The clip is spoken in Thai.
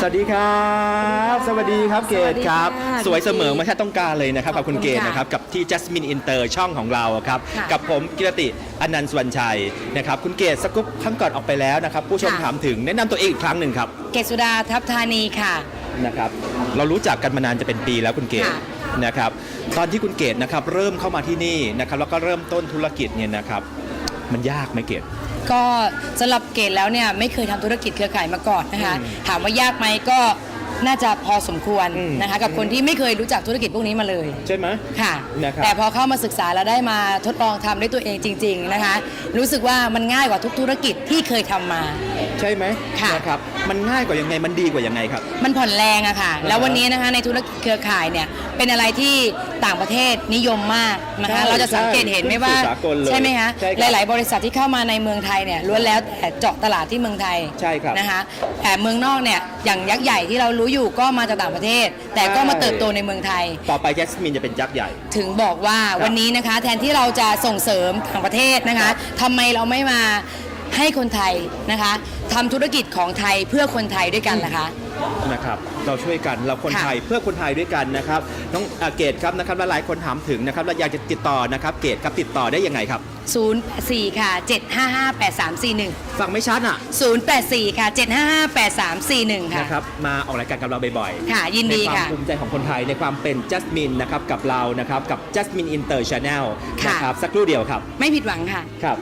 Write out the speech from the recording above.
สวัสดีครับ สวัสดีครับเกดครับ สวัสดีค่ะสวยเสมอไม่ใช่ต้องการเลยนะครับขกัอบบคุคุณณเกดค่ะนะครับกับที่ Jasmine Inter ช่องของเราครับค่ะกับผมกิรติอนันต์สวรรณชัยนะครับคุณเกดสกุปครั้งก่อนออกไปแล้วนะครับ ผู้ชมค่ะถามถึงแนะนำตัวเองอีกครั้งหนึ่งครับเกศสุดาทัพธานีค่ะ นะครับเรารู้จักกันมานานจะเป็นปีแล้วคุณเกดค่ะ นะครับตอนที่คุณเกดนะครับเริ่มเข้ามาที่นี่นะครับแล้วก็เริ่มต้นธุรกิจเนี่ยนะครับมันยากไหมเกด ก็สำหรับเกศแล้วเนี่ยไม่เคยทำธุรกิจเครือข่ายมาก่อนนะคะอืมถามว่ายากไหมก็น่าจะพอสมควรอืม นะคะกับคนที่ไม่เคยรู้จักธุรกิจพวกนี้มาเลย ใช่ไหม ค่ะ นะครับแต่พอเข้ามาศึกษาแล้วได้มาทดลองทำด้วยตัวเองจริง ๆนะคะ รู้สึกว่ามันง่ายกว่าทุกธุรกิจที่เคยทำมา ใช่ไหมค่ะ นะครับ มันง่ายกว่ายังไง มันดีกว่ายังไงครับ มันผ่อนแรงอะค่ะอ่าฮะแล้ววันนี้นะคะในธุรกิจเครือข่ายเนี่ยเป็นอะไรที่ต่างประเทศนิยมมากนะคะใช่เราจะสังเกตเห็นไหมว่าขึ้นสู่สากลเลยใช่ไหมคะใช่ครับหลาย ๆ บริษัทที่เข้ามาในเมืองไทยเนี่ยล้วนแล้วแต่เจาะตลาดที่เมืองไทยใช่ครับนะคะแต่เมืองนอกเนี่ยอย่างยักษ์ใหญ่ที่เรารู้อยู่ก็มาจากต่างประเทศ แต่ก็มาเติบโตในเมืองไทย ต่อไปแจสมินจะเป็นยักษ์ใหญ่ ถึงบอกว่าครับวันนี้นะคะ แทนที่เราจะส่งเสริมต่างประเทศนะคะทำไมเราไม่มาให้คนไทยนะคะทำธุรกิจของไทยเพื่อคนไทยด้วยกันล่ะคะ นะครับ เราช่วยกันเราคนค่ะไทยเพื่อคนไทยด้วยกันนะครับ น้องอ่าเกตครับนะครับและหลายคนถามถึงนะครับเราอยากจะติดต่อนะครับ เกตครับติดต่อได้ยังไงครับ 084 ค่ะ 755 8341 ฟังไม่ชัดอะ 084 ค่ะ 755 8341 ค่ะนะครับมาออกรายการกับเราบ่อยๆค่ะ ยินดีในความค่ะภูมิใจของคนไทยในความเป็นจัสมินนะครับกับเรานะครับกับ Jasmine Inter Channel ค่ะนะครับสักครู่เดียวครับ ไม่ผิดหวังค่ะครับ